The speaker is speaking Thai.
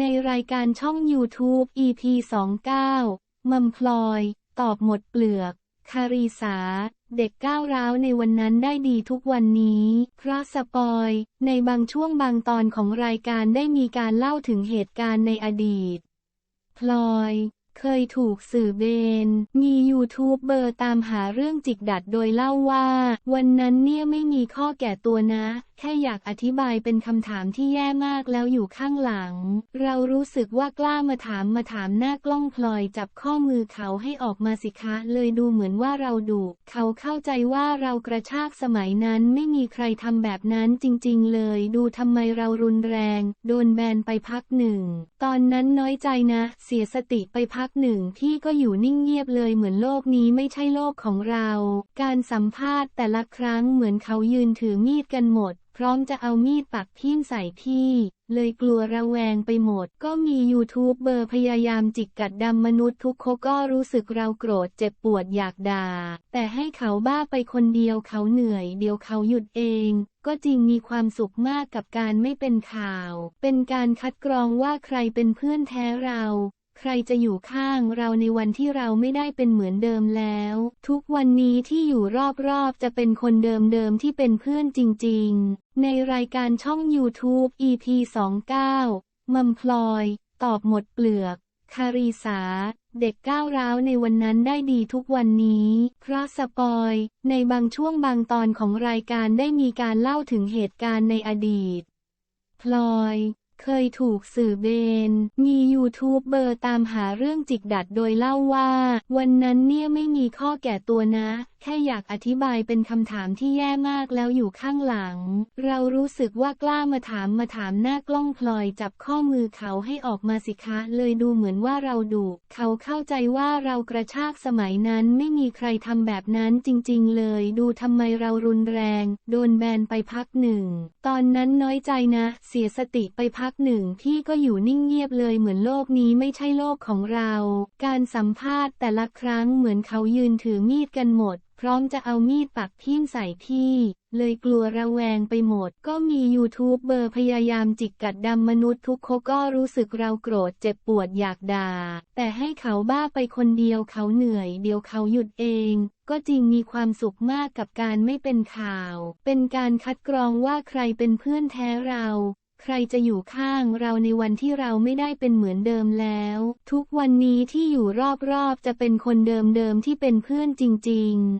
ในรายการช่อง YouTube EP 29มัมพลอย ตอบหมดเปลือก คารีสา เด็กก้าวร้าวในวันนั้นได้ดีทุกวันนี้ เพราะสปอย ในบางช่วงบางตอนของรายการได้มีการเล่าถึงเหตุการณ์ในอดีต พลอยเคยถูกสื่อเบน มียูทูบเบอร์ตามหาเรื่องจิกดัดโดยเล่าว่า วันนั้นเนี่ยไม่มีข้อแก่ตัวนะ ค่อยากอธิบายเป็นคำถามที่แย่มากแล้วอยู่ข้างหลัง เรารู้สึกว่ากล้ามาถามมาถามหน้ากล้องพลอยจับข้อมือเขาให้ออกมาสิคะ เลยดูเหมือนว่าเราดุเขาเข้าใจว่าเรากระชากสมัยนั้นไม่มีใครทำแบบนั้นจริงๆ เลย ดูทำไมเรารุนแรง โดนแบนไปพักหนึ่ง ตอนนั้นน้อยใจนะ เสียสติไปพักหนึ่งพี่ก็อยู่นิ่งเงียบเลยเหมือนโลกนี้ไม่ใช่โลกของเรา การสัมภาษณ์แต่ละครั้งเหมือนเขายืนถือมีดกันหมดพร้อมจะเอามีดปักทิ่มใส่พี่ เลยกลัวระแวงไปหมด ก็มียูทูบเบอร์พยายามจิกกัดดำมนุษย์ทุกคก็รู้สึกเราโกรธเจ็บปวดอยากด่า แต่ให้เขาบ้าไปคนเดียวเขาเหนื่อย เดี๋ยวเขาหยุดเอง ก็จริงมีความสุขมากกับการไม่เป็นข่าว เป็นการคัดกรองว่าใครเป็นเพื่อนแท้เรา ใครจะอยู่ข้างเราในวันที่เราไม่ได้เป็นเหมือนเดิมแล้ว ทุกวันนี้ที่อยู่รอบๆจะเป็นคนเดิมๆที่เป็นเพื่อนจริงๆ ในรายการช่อง YouTube EP 29มัมพลอย ตอบหมดเปลือก คารีสาเด็กก้าวร้าวในวันนั้นได้ดีทุกวันนี้ เพราะสปอย ในบางช่วงบางตอนของรายการได้มีการเล่าถึงเหตุการณ์ในอดีต พลอย เคยถูกสื่อเบน มียูทูบเบอร์ตามหาเรื่องจิกดัดโดยเล่าว่า วันนั้นเนี่ยไม่มีข้อแก่ตัวนะ แค่อยากอธิบายเป็นคำถามที่แย่มากแล้วอยู่ข้างหลัง เรารู้สึกว่ากล้ามาถามมาถามหน้ากล้องพลอยจับข้อมือเขาให้ออกมาสิคะ เลยดูเหมือนว่าเราดุเขาเข้าใจว่าเรากระชากสมัยนั้นไม่มีใครทำแบบนั้นจริง ๆ เลย ดูทำไมเรารุนแรง โดนแบนไปพักหนึ่ง ตอนนั้นน้อยใจนะ เสียสติไปพักักหนึ่งพี่ก็อยู่นิ่งเงียบเลยเหมือนโลกนี้ไม่ใช่โลกของเรา การสัมภาษณ์แต่ละครั้งเหมือนเขายืนถือมีดกันหมด พร้อมจะเอามีดปักทิ่มใส่พี่ เลยกลัวระแวงไปหมด ก็มียูทูบเบอร์พยายามจิกกัดดำมนุษย์ทุกโคก็รู้สึกเราโกรธเจ็บปวดอยากด่า แต่ให้เขาบ้าไปคนเดียวเขาเหนื่อย เดี๋ยวเขาหยุดเองก็จริงมีความสุขมากกับการไม่เป็นข่าว เป็นการคัดกรองว่าใครเป็นเพื่อนแท้เรา ใครจะอยู่ข้างเราในวันที่เราไม่ได้เป็นเหมือนเดิมแล้ว ทุกวันนี้ที่อยู่รอบๆจะเป็นคนเดิมๆที่เป็นเพื่อนจริง ๆ